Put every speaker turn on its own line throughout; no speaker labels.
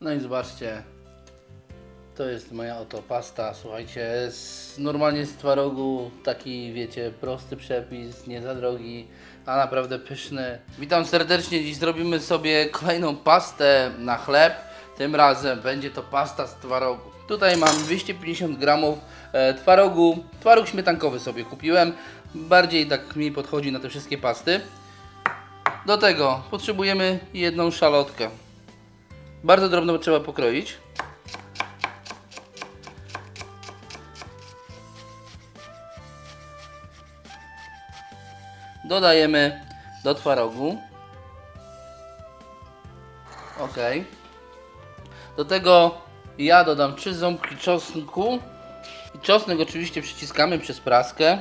No i zobaczcie, to jest moja oto pasta, słuchajcie, z, normalnie z twarogu, taki wiecie, prosty przepis, nie za drogi, a naprawdę pyszny. Witam serdecznie, dziś zrobimy sobie kolejną pastę na chleb, tym razem będzie to pasta z twarogu. Tutaj mam 250 gramów e, twarogu, twaróg śmietankowy sobie kupiłem, bardziej tak mi podchodzi na te wszystkie pasty. Do tego potrzebujemy jedną szalotkę. Bardzo drobno trzeba pokroić. Dodajemy do twarogu. Ok. Do tego ja dodam 3 ząbki czosnku. I czosnek oczywiście przyciskamy przez praskę.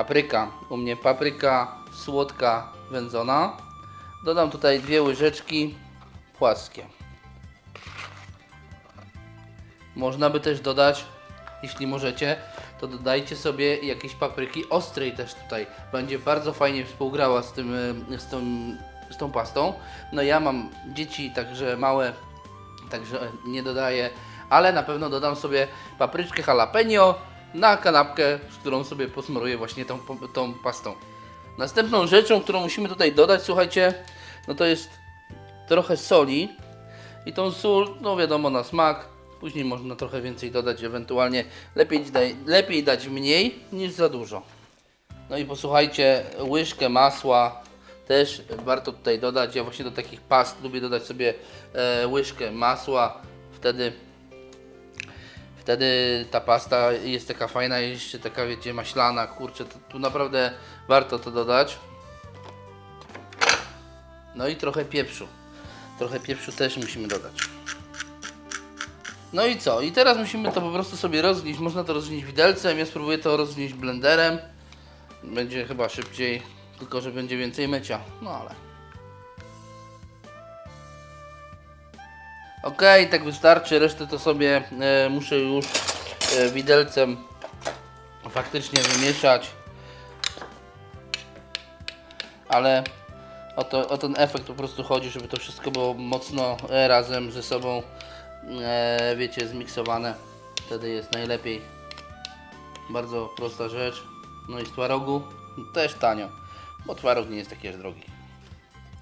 Papryka. U mnie papryka słodka wędzona. Dodam tutaj dwie łyżeczki płaskie. Można by też dodać, jeśli możecie, to dodajcie sobie jakieś papryki ostrej też tutaj. Będzie bardzo fajnie współgrała z, tym, e, z, tą, z tą pastą. No ja mam dzieci, także małe, także nie dodaję, ale na pewno dodam sobie papryczkę jalapeno na kanapkę, z którą sobie posmaruję właśnie tą, tą pastą. Następną rzeczą, którą musimy tutaj dodać, słuchajcie, no to jest trochę soli. I tą sól, no wiadomo, na smak. Później można trochę więcej dodać, ewentualnie lepiej, daj, lepiej dać mniej niż za dużo. No i posłuchajcie, łyżkę masła też warto tutaj dodać. Ja właśnie do takich past lubię dodać sobie e, łyżkę masła. Wtedy Wtedy ta pasta jest taka fajna, jeszcze taka wiecie maślana, kurczę, to, tu naprawdę warto to dodać. No i trochę pieprzu. Trochę pieprzu też musimy dodać. No i co? I teraz musimy to po prostu sobie rozgnieść. Można to rozgnieść widelcem, ja spróbuję to rozgnieść blenderem. Będzie chyba szybciej, tylko że będzie więcej mycia. No ale... Ok, tak wystarczy, resztę to sobie e, muszę już e, widelcem faktycznie wymieszać. Ale o, to, o ten efekt po prostu chodzi, żeby to wszystko było mocno e, razem ze sobą, e, wiecie, zmiksowane. Wtedy jest najlepiej. Bardzo prosta rzecz. No i z twarogu też tanio, bo twaróg nie jest taki aż drogi.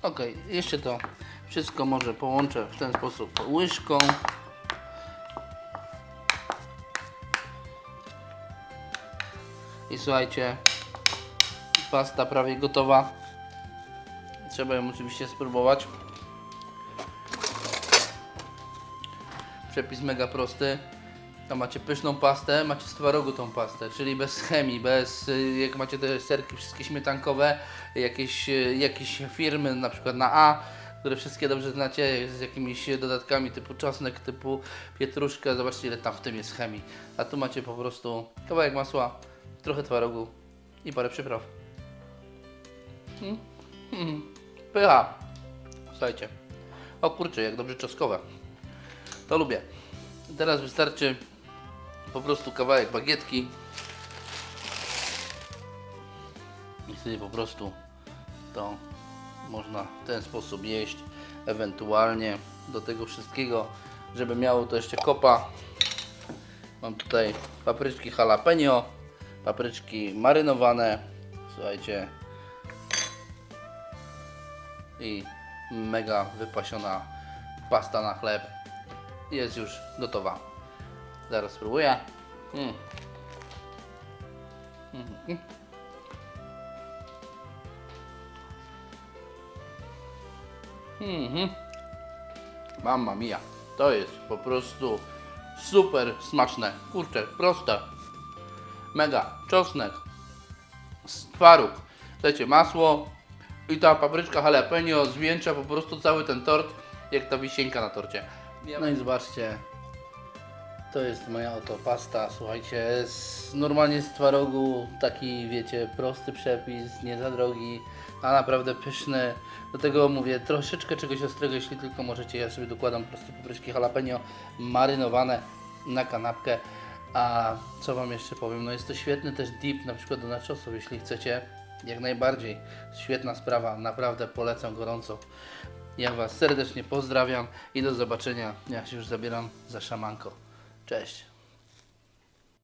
Ok, jeszcze to wszystko może połączę w ten sposób łyżką. I słuchajcie, pasta prawie gotowa. Trzeba ją oczywiście spróbować. Przepis mega prosty. Tam macie pyszną pastę, macie z twarogu tą pastę, czyli bez chemii, bez, y, jak macie te serki wszystkie śmietankowe, jakieś, y, jakieś firmy, na przykład na A, które wszystkie dobrze znacie, z jakimiś dodatkami typu czosnek, typu pietruszka, zobaczcie ile tam w tym jest chemii. A tu macie po prostu kawałek masła, trochę twarogu i parę przypraw. Mm. Mm. Pycha. Słuchajcie. O kurczę, jak dobrze czoskowe. To lubię. Teraz wystarczy po prostu kawałek bagietki. I wtedy po prostu to można w ten sposób jeść. Ewentualnie do tego wszystkiego, żeby miało to jeszcze kopa. Mam tutaj papryczki jalapeno, papryczki marynowane. Słuchajcie. I mega wypasiona pasta na chleb. Jest już gotowa. Zaraz spróbuję. Mm. Mhm. Mhm. Mamma mia. To jest po prostu super smaczne. Kurczę, proste. Mega. Czosnek. Twaróg. Słuchajcie, masło i ta papryczka jalapeno zwieńcza po prostu cały ten tort, jak ta wisienka na torcie. No i zobaczcie, to jest moja oto pasta, słuchajcie, z, normalnie z twarogu, taki wiecie, prosty przepis, nie za drogi, a naprawdę pyszny. Do tego mówię troszeczkę czegoś ostrego, jeśli tylko możecie, ja sobie dokładam po prostu papryczki jalapeno marynowane na kanapkę. A co Wam jeszcze powiem, no jest to świetny też dip na przykład do nachosów, jeśli chcecie Jak najbardziej. Świetna sprawa, naprawdę polecam gorąco. Ja Was serdecznie pozdrawiam i do zobaczenia. Ja się już zabieram za szamanko. Cześć.